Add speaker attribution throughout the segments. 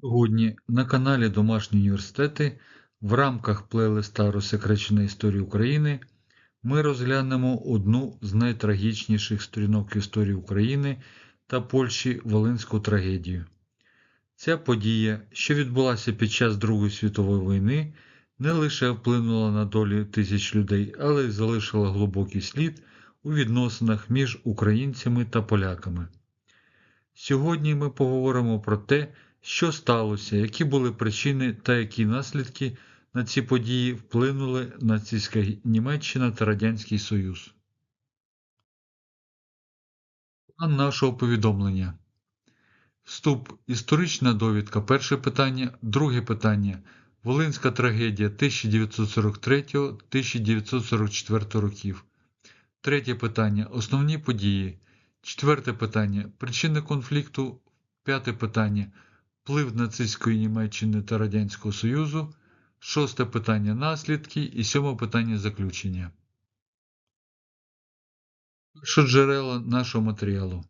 Speaker 1: Сьогодні на каналі Домашні університети в рамках плейлиста Розсекречена історія України ми розглянемо одну з найтрагічніших сторінок історії України та Польщі Волинську трагедію. Ця подія, що відбулася під час Другої світової війни, не лише вплинула на долю тисяч людей, але й залишила глибокий слід у відносинах між українцями та поляками. Сьогодні ми поговоримо про те, що сталося, які були причини та які наслідки на ці події вплинули нацистська Німеччина та Радянський Союз. План нашого повідомлення. Вступ. Історична довідка. Перше питання. Друге питання. Волинська трагедія 1943-1944 років. Третє питання. Основні події. Четверте питання. Причини конфлікту. П'яте питання. Вплив нацистської Німеччини та Радянського Союзу. Шосте питання наслідки і сьоме питання заключення. Першоджерела нашого матеріалу.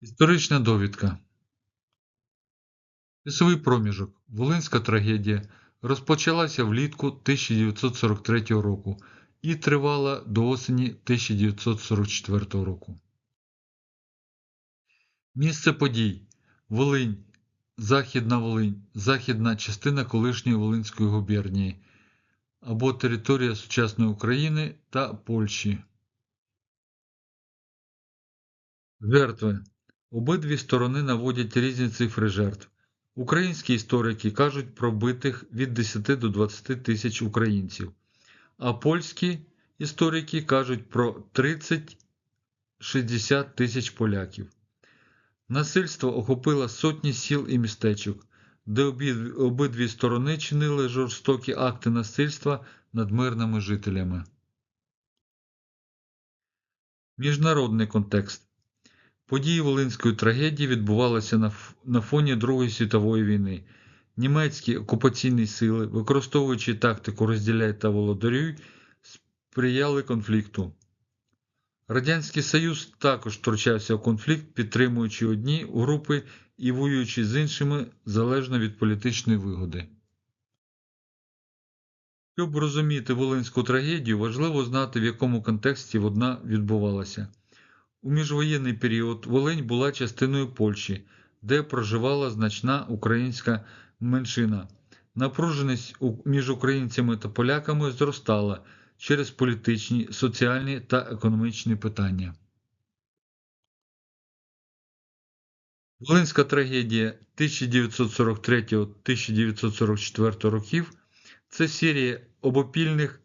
Speaker 1: Історична довідка. Часовий проміжок. Волинська трагедія розпочалася влітку 1943 року і тривала до осені 1944 року. Місце подій Волинь, Західна Волинь, західна частина колишньої Волинської губернії або територія сучасної України та Польщі. Жертви. Обидві сторони наводять різні цифри жертв. Українські історики кажуть про битих від 10 до 20 тисяч українців, а польські історики кажуть про 30-60 тисяч поляків. Насильство охопило сотні сіл і містечок, де обидві сторони чинили жорстокі акти насильства над мирними жителями. Міжнародний контекст Події Волинської трагедії відбувалися на фоні Другої світової війни. Німецькі окупаційні сили, використовуючи тактику розділяй та володарюй, сприяли конфлікту. Радянський Союз також втручався в конфлікт, підтримуючи одні групи і воюючи з іншими залежно від політичної вигоди. Щоб розуміти Волинську трагедію, важливо знати, в якому контексті вона відбувалася. У міжвоєнний період Волинь була частиною Польщі, де проживала значна українська меншина. Напруженість між українцями та поляками зростала через політичні, соціальні та економічні питання. Волинська трагедія 1943-1944 років це серія обопільних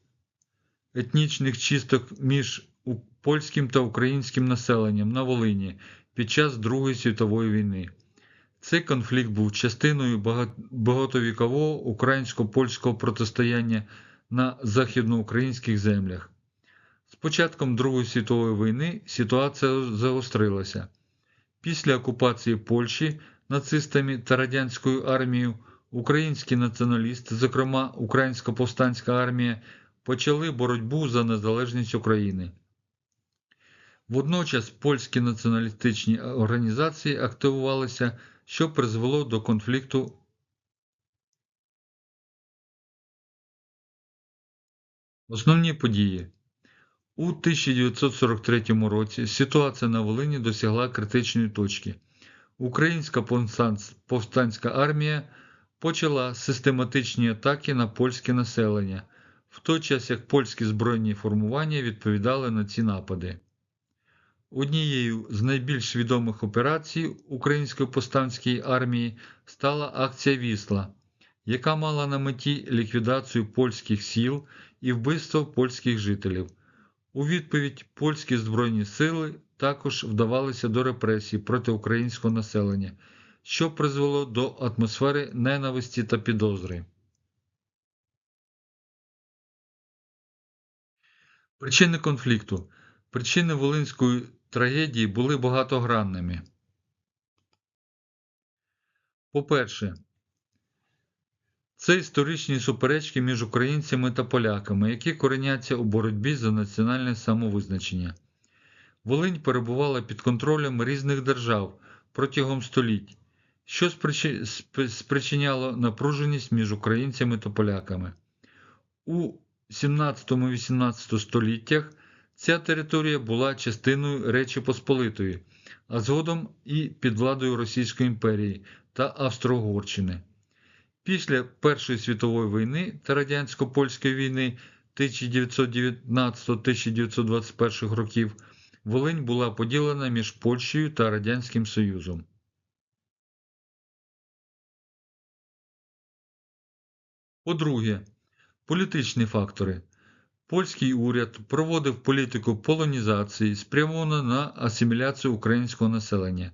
Speaker 1: етнічних чисток між польським та українським населенням на Волині під час Другої світової війни. Цей конфлікт був частиною багатовікового українсько-польського протистояння на західноукраїнських землях. З початком Другої світової війни ситуація загострилася. Після окупації Польщі нацистами та радянською армією українські націоналісти, зокрема Українська повстанська армія, почали боротьбу за незалежність України. Водночас польські націоналістичні організації активувалися, що призвело до конфлікту. Основні події. У 1943 році ситуація на Волині досягла критичної точки. Українська повстанська армія почала систематичні атаки на польське населення, в той час як польські збройні формування відповідали на ці напади. Однією з найбільш відомих операцій Української повстанської армії стала акція Вісла, яка мала на меті ліквідацію польських сіл і вбивство польських жителів. У відповідь польські збройні сили також вдавалися до репресій проти українського населення, що призвело до атмосфери ненависті та підозри. Причини конфлікту. Причини Волинської трагедії були багатогранними. По-перше, це історичні суперечки між українцями та поляками, які кореняться у боротьбі за національне самовизначення. Волинь перебувала під контролем різних держав протягом століть, що спричиняло напруженість між українцями та поляками. У 17-18 століттях ця територія була частиною Речі Посполитої, а згодом і під владою Російської імперії та Австро-Угорщини. Після Першої світової війни та радянсько-польської війни 1919-1921 років Волинь була поділена між Польщею та Радянським Союзом. По-друге, політичні фактори. Польський уряд проводив політику полонізації, спрямовану на асиміляцію українського населення.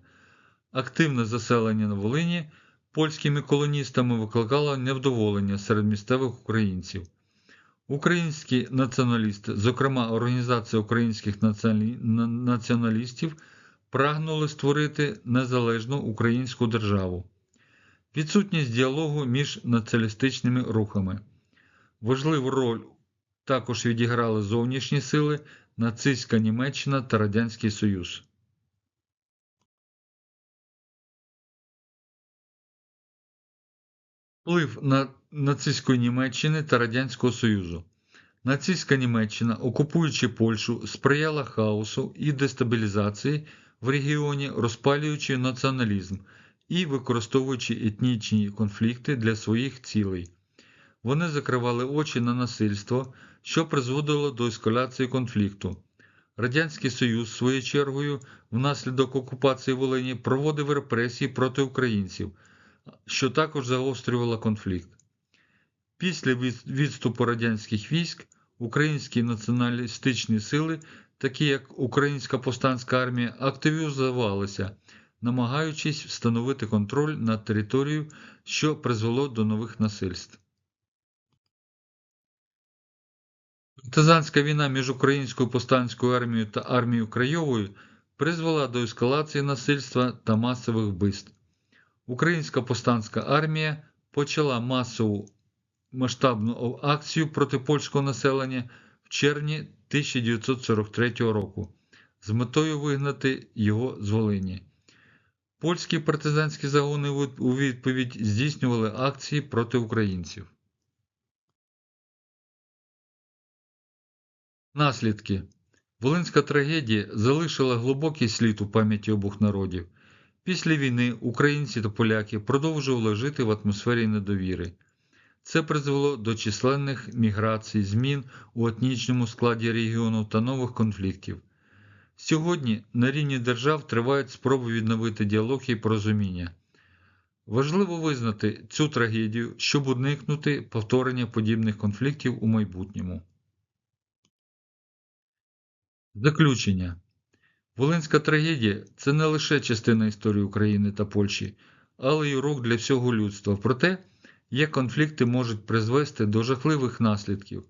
Speaker 1: Активне заселення на Волині польськими колоністами викликало невдоволення серед місцевих українців. Українські націоналісти, зокрема Організація українських націоналістів, прагнули створити незалежну українську державу. Відсутність діалогу між націоналістичними рухами. Важливу роль також відіграли зовнішні сили, нацистська Німеччина та Радянський Союз. Вплив на нацистської Німеччини та Радянського Союзу. Нацистська Німеччина, окупуючи Польщу, сприяла хаосу і дестабілізації в регіоні, розпалюючи націоналізм і використовуючи етнічні конфлікти для своїх цілей. Вони закривали очі на насильство, що призводило до ескалації конфлікту. Радянський Союз, своєю чергою, внаслідок окупації Волині проводив репресії проти українців, що також загострювало конфлікт. Після відступу радянських військ українські націоналістичні сили, такі як Українська повстанська армія, активізувалися, намагаючись встановити контроль над територією, що призвело до нових насильств. Партизанська війна між Українською повстанською армією та армією Крайовою призвела до ескалації насильства та масових вбивств. Українська повстанська армія почала масову масштабну акцію проти польського населення в червні 1943 року з метою вигнати його з Волині. Польські партизанські загони у відповідь здійснювали акції проти українців. Наслідки Волинська трагедія залишила глибокий слід у пам'яті обох народів. Після війни українці та поляки продовжували жити в атмосфері недовіри. Це призвело до численних міграцій, змін у етнічному складі регіону та нових конфліктів. Сьогодні на рівні держав тривають спроби відновити діалог і порозуміння. Важливо визнати цю трагедію, щоб уникнути повторення подібних конфліктів у майбутньому. Заключення. Волинська трагедія це не лише частина історії України та Польщі, але й урок для всього людства про те, як конфлікти можуть призвести до жахливих наслідків.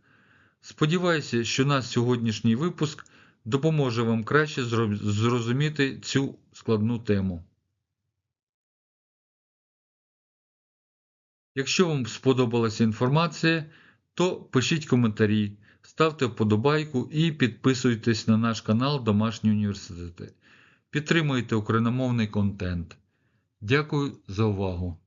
Speaker 1: Сподіваюся, що наш сьогоднішній випуск допоможе вам краще зрозуміти цю складну тему. Якщо вам сподобалася інформація, то пишіть коментарі, ставте вподобайку і підписуйтесь на наш канал Домашні університети. Підтримуйте україномовний контент. Дякую за увагу!